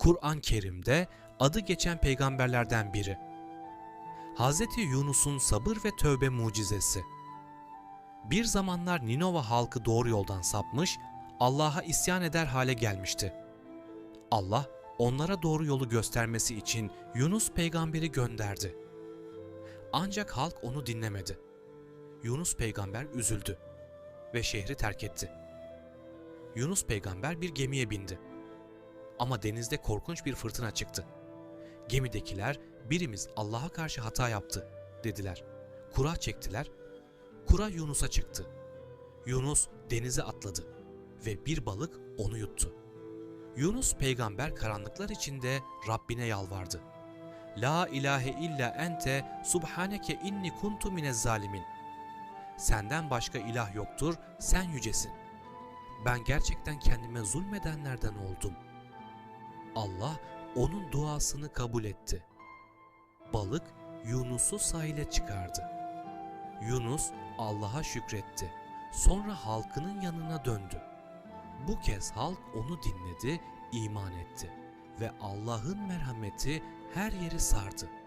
Kur'an-ı Kerim'de adı geçen peygamberlerden biri. Hz. Yunus'un sabır ve tövbe mucizesi. Bir zamanlar Ninova halkı doğru yoldan sapmış, Allah'a isyan eder hale gelmişti. Allah onlara doğru yolu göstermesi için Yunus peygamberi gönderdi. Ancak halk onu dinlemedi. Yunus peygamber üzüldü ve şehri terk etti. Yunus peygamber bir gemiye bindi. Ama denizde korkunç bir fırtına çıktı. Gemidekiler birimiz Allah'a karşı hata yaptı dediler. Kura çektiler. Kura Yunus'a çıktı. Yunus denize atladı ve bir balık onu yuttu. Yunus peygamber karanlıklar içinde Rabbine yalvardı. La ilahe illa ente subhaneke inni kuntu minez zalimin. Senden başka ilah yoktur, sen yücesin. Ben gerçekten kendime zulmedenlerden oldum. Allah onun duasını kabul etti. Balık Yunus'u sahile çıkardı. Yunus Allah'a şükretti. Sonra halkının yanına döndü. Bu kez halk onu dinledi, iman etti ve Allah'ın merhameti her yeri sardı.